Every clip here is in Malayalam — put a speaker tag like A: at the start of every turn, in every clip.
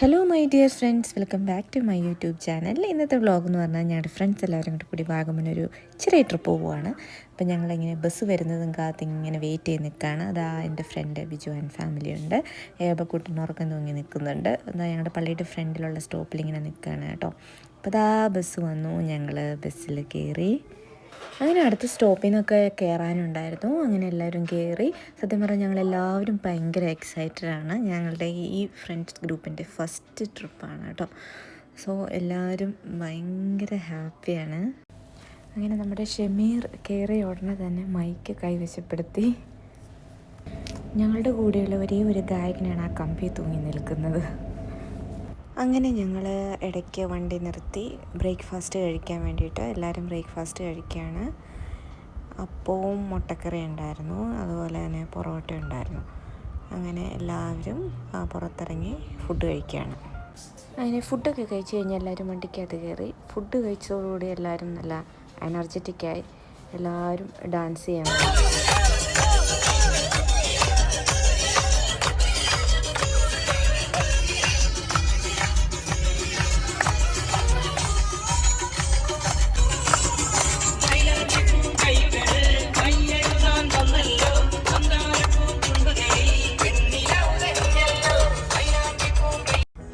A: Hello my dear friends welcome back to my YouTube channel ഇന്നത്തെ വ്ളോഗ് എന്ന് പറഞ്ഞാൽ ഞങ്ങളുടെ ഫ്രണ്ട്സ് എല്ലാവരും കൂടി കൂടി വാഗമനൊരു ചെറിയ ട്രിപ്പ് പോവുകയാണ് അപ്പം ഞങ്ങളിങ്ങനെ ബസ് വരുന്നതും കാത്ത് ഇങ്ങനെ വെയിറ്റ് ചെയ്ത് നിൽക്കുകയാണ് അതാ എന്റെ ഫ്രണ്ട് ബിജു ആൻഡ് ഫാമിലി ഉണ്ട്. ഏബക്കുട്ടൻ ഉറക്കം തൂങ്ങി നിൽക്കുന്നുണ്ട്. എന്നാൽ ഞങ്ങളുടെ പള്ളിയുടെ ഫ്രണ്ടിലുള്ള സ്റ്റോപ്പിൽ ഇങ്ങനെ നിൽക്കുകയാണ് കേട്ടോ. അപ്പോൾ അതാ ബസ് വന്നു. ഞങ്ങൾ ബസ്സിൽ കയറി അങ്ങനെ അടുത്ത സ്റ്റോപ്പിൽ നിന്നൊക്കെ കയറാനുണ്ടായിരുന്നു. അങ്ങനെ എല്ലാവരും കയറി. സത്യം പറഞ്ഞാൽ ഞങ്ങളെല്ലാവരും ഭയങ്കര എക്സൈറ്റഡ് ആണ്. ഞങ്ങളുടെ ഈ ഫ്രണ്ട്സ് ഗ്രൂപ്പിന്റെ ഫസ്റ്റ് ട്രിപ്പാണ് കേട്ടോ. സോ എല്ലാവരും ഭയങ്കര ഹാപ്പിയാണ് അങ്ങനെ നമ്മുടെ ഷെമീർ കയറിയ ഉടനെ തന്നെ മൈക്ക് കൈവശപ്പെടുത്തി. ഞങ്ങളുടെ കൂടെയുള്ള ഒരേ ഒരു ഗായകനാണ് ആ കമ്പി തൂങ്ങി നിൽക്കുന്നത്. അങ്ങനെ ഞങ്ങൾ ഇടയ്ക്ക് വണ്ടി നിർത്തി ബ്രേക്ക്ഫാസ്റ്റ് കഴിക്കാൻ വേണ്ടിയിട്ട് എല്ലാവരും ബ്രേക്ക്ഫാസ്റ്റ് കഴിക്കുകയാണ് അപ്പവും മുട്ടക്കറി ഉണ്ടായിരുന്നു. അതുപോലെ തന്നെ പൊറോട്ട ഉണ്ടായിരുന്നു. അങ്ങനെ എല്ലാവരും പുറത്തിറങ്ങി ഫുഡ് കഴിക്കുകയാണ് അങ്ങനെ ഫുഡൊക്കെ കഴിച്ച് കഴിഞ്ഞാൽ എല്ലാവരും വണ്ടിക്കകത്ത് കയറി. ഫുഡ് കഴിച്ചതോടുകൂടി എല്ലാവരും നല്ല എനർജറ്റിക്കായി എല്ലാവരും ഡാൻസ് ചെയ്യാൻ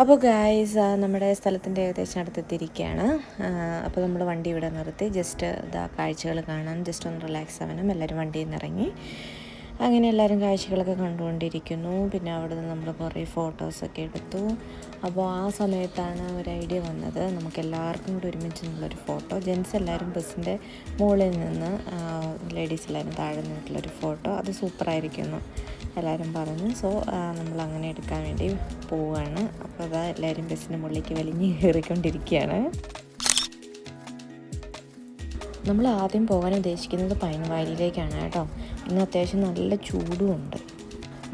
A: അപ്പോൾ ഗായ്സ് നമ്മുടെ സ്ഥലത്തിന്റെ ഏകദേശം അടുത്തെത്തിയിരിക്കുകയാണ്. അപ്പോൾ നമ്മൾ വണ്ടി ഇവിടെ നിർത്തി. ജസ്റ്റ് ഇതാ കാഴ്ചകൾ കാണാൻ ജസ്റ്റ് ഒന്ന് റിലാക്സ് ആവാനും എല്ലാവരും വണ്ടിയിൽ നിന്ന് ഇറങ്ങി അങ്ങനെ എല്ലാവരും കാഴ്ചകളൊക്കെ കണ്ടുകൊണ്ടിരിക്കുന്നു. പിന്നെ അവിടെ നിന്ന് നമ്മൾ കുറേ ഫോട്ടോസൊക്കെ എടുത്തു. അപ്പോൾ ആ സമയത്താണ് ഒരു ഐഡിയ വന്നത്. നമുക്ക് എല്ലാവർക്കും കൂടി ഒരുമിച്ച് നിന്നുള്ളൊരു ഫോട്ടോ ജെൻസ് എല്ലാവരും ബസ്സിന്റെ മുകളിൽ നിന്ന് ലേഡീസ് എല്ലാവരും താഴെ നിന്നിട്ടുള്ളൊരു ഫോട്ടോ അത് സൂപ്പറായിരിക്കുന്നു. എല്ലാവരും പറഞ്ഞു. സോ നമ്മൾ അങ്ങനെ എടുക്കാൻ വേണ്ടി പോവുകയാണ് അപ്പോൾ അതാ എല്ലാവരും ബസ്സിന്റെ മുകളിലേക്ക് വലിഞ്ഞ് കയറിക്കൊണ്ടിരിക്കുകയാണ് നമ്മൾ ആദ്യം പോകാൻ ഉദ്ദേശിക്കുന്നത് പൈൻവാലിയിലേക്കാണ് കേട്ടോ. ഇന്ന് അത്യാവശ്യം നല്ല ചൂടും ഉണ്ട്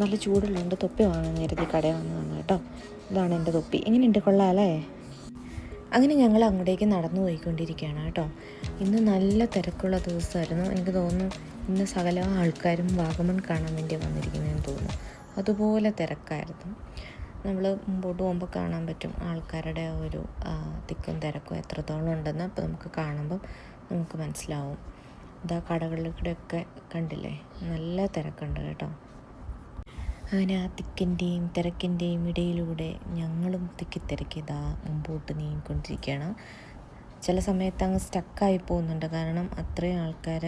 A: നല്ല ചൂടുള്ളതുകൊണ്ട് തൊപ്പി വാങ്ങാൻ നേരത്തെ കടയിൽ വന്നതാണ് കേട്ടോ. ഇതാണ് എന്റെ തൊപ്പി. എങ്ങനെയുണ്ട്? കൊള്ളാമല്ലേ അങ്ങനെ ഞങ്ങൾ അങ്ങോട്ടേക്ക് നടന്നു പോയിക്കൊണ്ടിരിക്കുകയാണ് കേട്ടോ. ഇന്ന് നല്ല തിരക്കുള്ള ദിവസമായിരുന്നു. എനിക്ക് തോന്നുന്നു ഇന്ന് സകല ആൾക്കാരും വാഗമൺ കാണാൻ വേണ്ടി വന്നിരിക്കുന്നതെന്ന് തോന്നുന്നു. അതുപോലെ തിരക്കായിരുന്നു. നമ്മൾ മുമ്പോട്ട് പോകുമ്പോൾ കാണാൻ പറ്റും ആൾക്കാരുടെ ഒരു തിക്കും തിരക്കും എത്രത്തോളം ഉണ്ടെന്ന്. അപ്പോൾ നമുക്ക് കാണുമ്പം നമുക്ക് മനസ്സിലാവും. ഇതാ കടകളിലൂടെയൊക്കെ കണ്ടില്ലേ? നല്ല തിരക്കുണ്ട് കേട്ടോ. അങ്ങനെ ആ തിക്കിന്റെയും തിരക്കിന്റെയും ഇടയിലൂടെ ഞങ്ങളും തിക്കി തിരക്കി ഇതാ മുമ്പോട്ട് നീങ്ങിക്കൊണ്ടിരിക്കുകയാണ്. ചില സമയത്ത് അങ്ങ് സ്റ്റക്കായി പോകുന്നുണ്ട്. കാരണം അത്രയും ആൾക്കാർ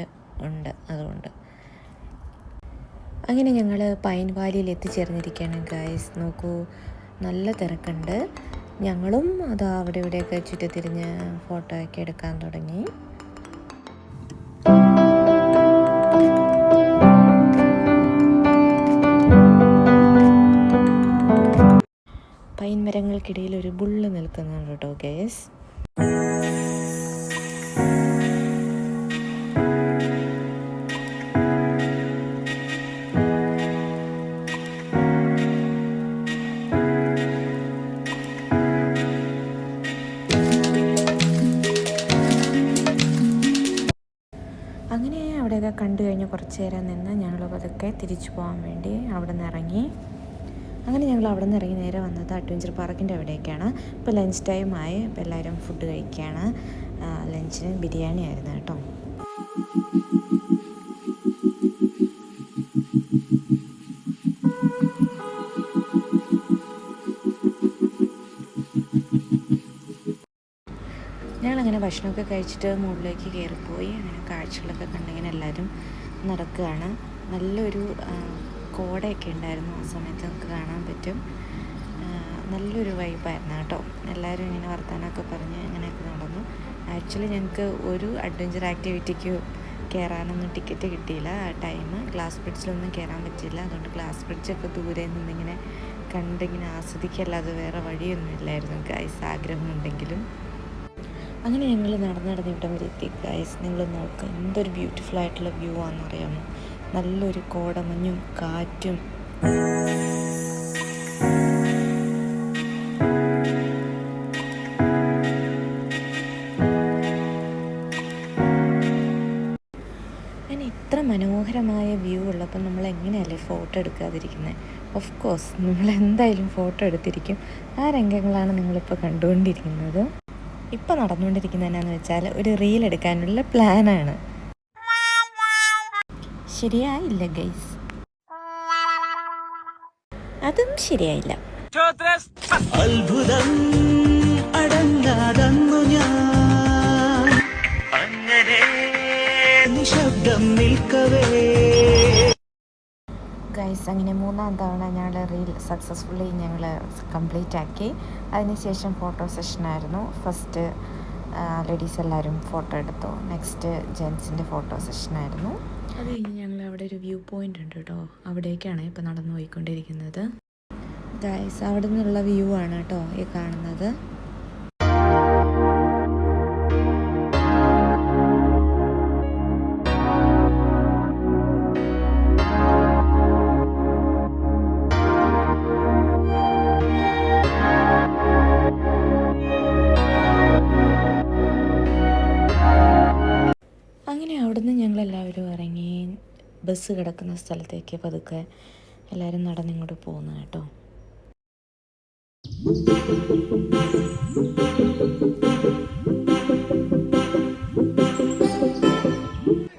A: ഉണ്ട് അതുകൊണ്ട്. അങ്ങനെ ഞങ്ങൾ പൈൻ വാലിയിൽ എത്തിച്ചേർന്നിരിക്കുകയാണ് ഗായ്സ് നോക്കൂ നല്ല തിരക്കുണ്ട്. ഞങ്ങളും അത് അവിടെ ഇവിടെയൊക്കെ ചുറ്റിത്തിരിഞ്ഞ് ഫോട്ടോ ഒക്കെ എടുക്കാൻ തുടങ്ങി. മരങ്ങൾക്കിടയിൽ ഒരു ബുള്ള് നിൽക്കുന്നുണ്ട് കേട്ടോ ഗേസ് അങ്ങനെ അവിടെയൊക്കെ കണ്ടു കഴിഞ്ഞ് കുറച്ച് നേരം നിന്ന് ഞങ്ങൾ പതുക്കെ തിരിച്ചു പോകാൻ വേണ്ടി അവിടെ നിന്ന് ഇറങ്ങി. അങ്ങനെ ഞങ്ങൾ അവിടെ നിന്ന് ഇറങ്ങി നേരെ വന്നത് അഡ്വഞ്ചർ പാർക്കിന്റെ അവിടേക്കാണ്. ഇപ്പോൾ ലഞ്ച് ടൈം ആയി. ഇപ്പോൾ എല്ലാവരും ഫുഡ് കഴിക്കുകയാണ് ലഞ്ചിന് ബിരിയാണി ആയിരുന്നു കേട്ടോ. ഞങ്ങളങ്ങനെ ഭക്ഷണമൊക്കെ കഴിച്ചിട്ട് മുകളിലേക്ക് കയറിപ്പോയി. അങ്ങനെ കാഴ്ചകളൊക്കെ കണ്ടിങ്ങനെ എല്ലാവരും നടക്കുകയാണ്. നല്ലൊരു കോടയൊക്കെ ഉണ്ടായിരുന്നു. ആ സമയത്ത് നമുക്ക് കാണാൻ പറ്റും. നല്ലൊരു വൈബായിരുന്നു കേട്ടോ. എല്ലാവരും ഇങ്ങനെ വർത്തമാനമൊക്കെ പറഞ്ഞ് അങ്ങനെയൊക്കെ നടന്നു. ആക്ച്വലി ഞങ്ങൾക്ക് ഒരു അഡ്വഞ്ചർ ആക്ടിവിറ്റിക്ക് കയറാനൊന്നും ടിക്കറ്റ് കിട്ടിയില്ല. ആ ടൈം ഗ്ലാസ് ബ്രിഡ്ജിലൊന്നും കയറാൻ പറ്റിയില്ല. അതുകൊണ്ട് ഗ്ലാസ് ബ്രിഡ്ജൊക്കെ ദൂരെ നിന്നിങ്ങനെ കണ്ടിങ്ങനെ ആസ്വദിക്കല്ലാതെ വേറെ വഴിയൊന്നും ഇല്ലായിരുന്നു ഗൈസ് ആഗ്രഹമുണ്ടെങ്കിലും. അങ്ങനെ ഞങ്ങൾ നടന്ന് നടന്ന് ഇവിടം വരെ എത്തി. ഗൈസ് നിങ്ങൾ നോക്കുക എന്തൊരു ബ്യൂട്ടിഫുൾ ആയിട്ടുള്ള വ്യൂ ആണെന്നറിയാമോ? നല്ലൊരു കോടമഞ്ഞും കാറ്റും. ഇത്ര മനോഹരമായ വ്യൂ ഉള്ളപ്പോൾ നമ്മൾ എങ്ങനെയല്ലേ ഫോട്ടോ എടുക്കാതിരിക്കുന്നത് ഓഫ് കോഴ്സ് നമ്മൾ എന്തായാലും ഫോട്ടോ എടുത്തിരിക്കും. ആ രംഗങ്ങളാണ് നിങ്ങളിപ്പോൾ കണ്ടുകൊണ്ടിരിക്കുന്നത്. ഇപ്പോൾ നടന്നുകൊണ്ടിരിക്കുന്നത് എന്നാന്ന് വെച്ചാൽ ഒരു റീൽ എടുക്കാനുള്ള പ്ലാനാണ് ശരിയായില്ല ഗൈസ് അതും ശരിയായില്ല.
B: അത്ഭുതം അടങ്ങാതന്നു ഞാൻ. അങ്ങനെ നിശബ്ദം നിൽക്കവേ.
A: ഗൈസ് അങ്ങനെ മൂന്നാം തവണ ഞങ്ങൾ റീൽ സക്സസ്ഫുള്ളി ഞങ്ങൾ കംപ്ലീറ്റ് ആക്കി. അതിനുശേഷം ഫോട്ടോ സെഷനായിരുന്നു ഫസ്റ്റ് ലേഡീസ് എല്ലാവരും ഫോട്ടോ എടുത്തു. നെക്സ്റ്റ് ജെൻസിന്റെ ഫോട്ടോ സെഷനായിരുന്നു അത് കഴിഞ്ഞ് ഞങ്ങൾ അവിടെ ഒരു വ്യൂ പോയിന്റ് ഉണ്ട് കേട്ടോ. അവിടേക്കാണ് ഇപ്പോൾ നടന്നു പോയിക്കൊണ്ടിരിക്കുന്നത് ഗൈസ് അവിടെ നിന്നുള്ള വ്യൂ ആണ് കേട്ടോ ഈ കാണുന്നത്. ബസ് കിടക്കുന്ന സ്ഥലത്തേക്ക് പതുക്കെ എല്ലാവരും നടന്നിങ്ങോട്ട് പോകുന്നു കേട്ടോ.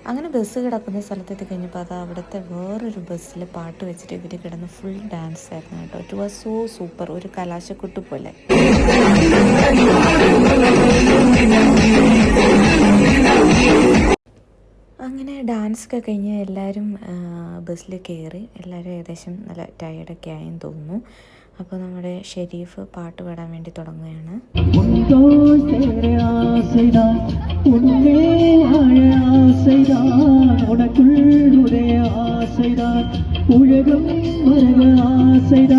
A: അങ്ങനെ ബസ് കിടക്കുന്ന സ്ഥലത്തെത്തി കഴിഞ്ഞപ്പോൾ അത് അവിടുത്തെ വേറൊരു ബസ്സിൽ പാട്ട് വെച്ചിട്ട് ഇവർ കിടന്ന് ഫുൾ ഡാൻസ് ആയിരുന്നു കേട്ടോ. ഇറ്റ് വാസ് സോ സൂപ്പർ ഒരു കലാശക്കുട്ട് പോലെ. അങ്ങനെ ഡാൻസ് ഒക്കെ കഴിഞ്ഞ് എല്ലാവരും ബസ്സിൽ കയറി എല്ലാവരും ഏകദേശം നല്ല ടയർഡൊക്കെ ആയെന്ന് തോന്നുന്നു. അപ്പോൾ നമ്മുടെ ഷെരീഫ് പാട്ട് പാടാൻ വേണ്ടി തുടങ്ങുകയാണ്. ഉഴകം വരക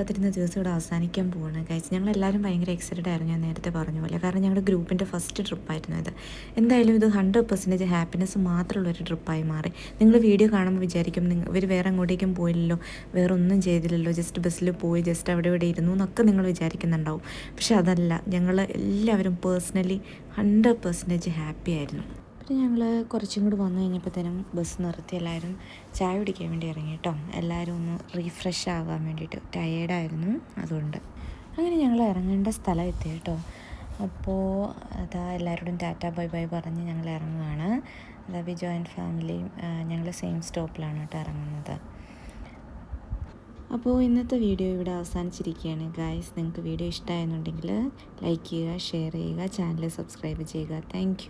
A: കാത്തിരുന്ന ദിവസം ഇവിടെ അവസാനിക്കാൻ പോവാണ്. കഴിച്ച് ഞങ്ങൾ എല്ലാവരും ഭയങ്കര എക്സൈറ്റഡ് ആയിരുന്നു. ഞാൻ നേരത്തെ പറഞ്ഞ പോലെ. കാരണം ഞങ്ങളുടെ ഗ്രൂപ്പിന്റെ ഫസ്റ്റ് ട്രിപ്പായിരുന്നു ഇത്. എന്തായാലും ഇത് ഹൺഡ്രഡ് പെർസെന്റേജ് ഹാപ്പിനെസ് മാത്രമുള്ള ഒരു ട്രിപ്പായി മാറി. നിങ്ങൾ വീഡിയോ കാണുമ്പോൾ വിചാരിക്കും നിങ്ങൾ ഇവർ വേറെ അങ്ങോട്ടേക്കും പോയില്ലല്ലോ. വേറെ ഒന്നും ചെയ്തില്ലല്ലോ. ജസ്റ്റ് ബസ്സിൽ പോയി ജസ്റ്റ് അവിടെ ഇവിടെ ഇരുന്നു എന്നൊക്കെ നിങ്ങൾ വിചാരിക്കുന്നുണ്ടാവും. പക്ഷെ അതല്ല ഞങ്ങൾ എല്ലാവരും പേഴ്സണലി ഹൺഡ്രഡ് പെർസെന്റേജ് ഹാപ്പി ആയിരുന്നു. പിന്നെ ഞങ്ങൾ കുറച്ചും കൂടി വന്നു കഴിഞ്ഞപ്പോഴത്തേനും ബസ് നിർത്തി എല്ലാവരും ചായ കുടിക്കാൻ വേണ്ടി ഇറങ്ങി കേട്ടോ. എല്ലാവരും ഒന്ന് റീഫ്രഷ് ആകാൻ വേണ്ടിയിട്ട്. ടയേർഡായിരുന്നു അതുകൊണ്ട്. അങ്ങനെ ഞങ്ങൾ ഇറങ്ങേണ്ട സ്ഥലം എത്തി കേട്ടോ. അപ്പോൾ അതാ എല്ലാവരോടും ടാറ്റ ബൈ ബൈ പറഞ്ഞ് ഞങ്ങൾ ഇറങ്ങുകയാണ് അതാ ബി ജോയിന്റ് ഫാമിലിയും ഞങ്ങൾ സെയിം സ്റ്റോപ്പിലാണ് കേട്ടോ ഇറങ്ങുന്നത്. അപ്പോൾ ഇന്നത്തെ വീഡിയോ ഇവിടെ അവസാനിച്ചിരിക്കുകയാണ് ഗായ്സ് നിങ്ങൾക്ക് വീഡിയോ ഇഷ്ടമായെന്നുണ്ടെങ്കിൽ ലൈക്ക് ചെയ്യുക ഷെയർ ചെയ്യുക ചാനൽ സബ്സ്ക്രൈബ് ചെയ്യുക. താങ്ക്